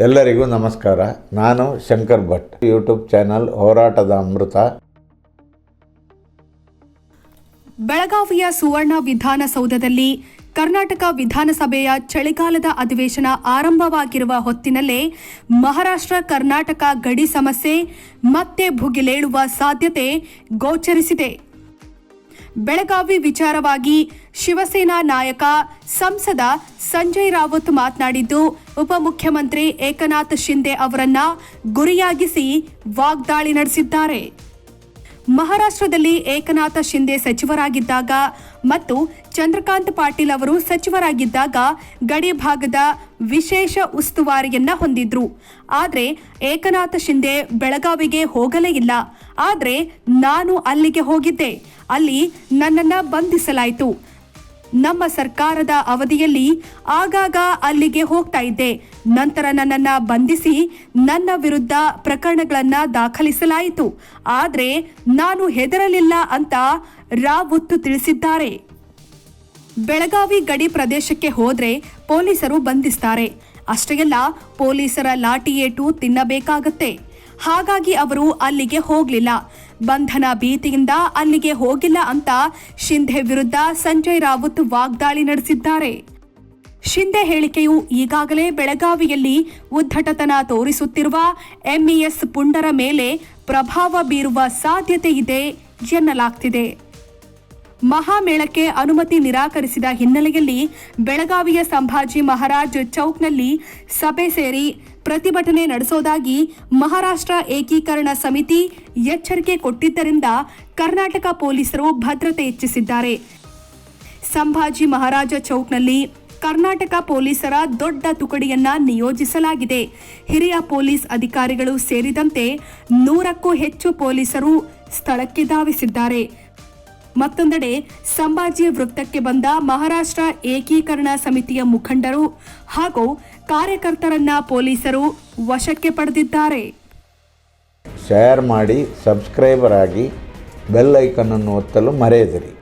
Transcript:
ಎಲ್ಲರಿಗೂ ನಮಸ್ಕಾರ. ನಾನು ಶಂಕರ್ ಭಟ್. ಯೂಟ್ಯೂಬ್ ಚಾನಲ್ ಹೋರಾಟದ ಅಮೃತ. ಬೆಳಗಾವಿಯ ಸುವರ್ಣ ವಿಧಾನಸೌಧದಲ್ಲಿ ಕರ್ನಾಟಕ ವಿಧಾನಸಭೆಯ ಚಳಿಗಾಲದ ಅಧಿವೇಶನ ಆರಂಭವಾಗಿರುವ ಹೊತ್ತಿನಲ್ಲೇ ಮಹಾರಾಷ್ಟ್ರ ಕರ್ನಾಟಕ ಗಡಿ ಸಮಸ್ಯೆ ಮತ್ತೆ ಭುಗಿಲೇಳುವ ಸಾಧ್ಯತೆ ಗೋಚರಿಸಿದೆ. ಬೆಳಗಾವಿ ವಿಚಾರವಾಗಿ ಶಿವಸೇನಾ ನಾಯಕ ಸಂಸದ ಸಂಜಯ್ ರಾವತ್ ಮಾತನಾಡಿದ್ದು, ಉಪಮುಖ್ಯಮಂತ್ರಿ ಏಕನಾಥ್ ಶಿಂದೆ ಅವರನ್ನ ಗುರಿಯಾಗಿಸಿ ವಾಗ್ದಾಳಿ ನಡೆಸಿದ್ದಾರೆ. ಮಹಾರಾಷ್ಟ್ರದಲ್ಲಿ ಏಕನಾಥ ಶಿಂದೆ ಸಚಿವರಾಗಿದ್ದಾಗ ಮತ್ತು ಚಂದ್ರಕಾಂತ್ ಪಾಟೀಲ್ ಅವರು ಸಚಿವರಾಗಿದ್ದಾಗ ಗಡಿ ಭಾಗದ ವಿಶೇಷ ಉಸ್ತುವಾರಿಯನ್ನ ಹೊಂದಿದ್ರು. ಆದರೆ ಏಕನಾಥ ಶಿಂದೆ ಬೆಳಗಾವಿಗೆ ಹೋಗಲೇ ಇಲ್ಲ. ಆದರೆ ನಾನು ಅಲ್ಲಿಗೆ ಹೋಗಿದ್ದೆ. ಅಲ್ಲಿ ನನ್ನನ್ನ ಬಂಧಿಸಲಾಯಿತು. ನಮ್ಮ ಸರ್ಕಾರದ ಅವಧಿಯಲ್ಲಿ ಆಗಾಗ ಅಲ್ಲಿಗೆ ಹೋಗ್ತಾ ಇದ್ದೆ. ನಂತರ ನನ್ನನ್ನ ಬಂಧಿಸಿ ನನ್ನ ವಿರುದ್ಧ ಪ್ರಕರಣಗಳನ್ನು ದಾಖಲಿಸಲಾಯಿತು. ಆದರೆ ನಾನು ಹೆದರಲಿಲ್ಲ ಅಂತ ರಾವುತ್ ತಿಳಿಸಿದ್ದಾರೆ. ಬೆಳಗಾವಿ ಗಡಿ ಪ್ರದೇಶಕ್ಕೆ ಹೋದ್ರೆ ಪೊಲೀಸರು ಬಂಧಿಸ್ತಾರೆ. ಅಷ್ಟೇ ಅಲ್ಲ, ಪೊಲೀಸರ ಲಾಠಿ ಏಟು ತಿನ್ನಬೇಕಾಗತ್ತೆ. ಹಾಗಾಗಿ ಅವರು ಅಲ್ಲಿಗೆ ಹೋಗಲಿಲ್ಲ. ಬಂಧನ ಭೀತಿಯಿಂದ ಅಲ್ಲಿಗೆ ಹೋಗಿಲ್ಲ ಅಂತ ಶಿಂಧೆ ವಿರುದ್ಧ ಸಂಜಯ್ ರಾವತ್ ವಾಗ್ದಾಳಿ ನಡೆಸಿದ್ದಾರೆ. ಶಿಂದೆ ಹೇಳಿಕೆಯು ಈಗಾಗಲೇ ಬೆಳಗಾವಿಯಲ್ಲಿ ಉದ್ದಟತನ ತೋರಿಸುತ್ತಿರುವ ಎಂಇಎಸ್ ಪುಂಡರ ಮೇಲೆ ಪ್ರಭಾವ ಬೀರುವ ಸಾಧ್ಯತೆ ಇದೆ ಎನ್ನಲಾಗ್ತಿದೆ. ಮಹಾಮೇಳಕ್ಕೆ ಅನುಮತಿ ನಿರಾಕರಿಸಿದ ಹಿನ್ನೆಲೆಯಲ್ಲಿ ಬೆಳಗಾವಿಯ ಸಂಭಾಜಿ ಮಹಾರಾಜ್ ಚೌಕ್ನಲ್ಲಿ ಸಭೆ ಸೇರಿ ಪ್ರತಿಭಟನೆ ನಡೆಸೋದಾಗಿ ಮಹಾರಾಷ್ಟ್ರ ಏಕೀಕರಣ ಸಮಿತಿ ಎಚ್ಚರಿಕೆ ಕೊಟ್ಟಿದ್ದರಿಂದ ಕರ್ನಾಟಕ ಪೊಲೀಸರು ಭದ್ರತೆ ಹೆಚ್ಚಿಸಿದ್ದಾರೆ. ಸಂಭಾಜಿ ಮಹಾರಾಜ ಚೌಕ್ನಲ್ಲಿ ಕರ್ನಾಟಕ ಪೊಲೀಸರ ದೊಡ್ಡ ತುಕಡಿಯನ್ನ ನಿಯೋಜಿಸಲಾಗಿದೆ. ಹಿರಿಯ ಪೊಲೀಸ್ ಅಧಿಕಾರಿಗಳು ಸೇರಿದಂತೆ ನೂರಕ್ಕೂ ಹೆಚ್ಚು ಪೊಲೀಸರು ಸ್ಥಳಕ್ಕೆ ಧಾವಿಸಿದ್ದಾರೆ. ಮತ್ತೊಂದೆಡೆ ಸಂಭಾಜಿಯ ವೃತ್ತಕ್ಕೆ ಬಂದ ಮಹಾರಾಷ್ಟ್ರ ಏಕೀಕರಣ ಸಮಿತಿಯ ಮುಖಂಡರು ಹಾಗೂ ಕಾರ್ಯಕರ್ತರನ್ನ ಪೊಲೀಸರು ವಶಕ್ಕೆ ಪಡೆದಿದ್ದಾರೆ. ಶೇರ್ ಮಾಡಿ ಸಬ್ಸ್ಕ್ರೈಬರ್ ಆಗಿ ಬೆಲ್ ಐಕನನ್ನು ಒತ್ತಲು ಮರೆಯದಿರಿ.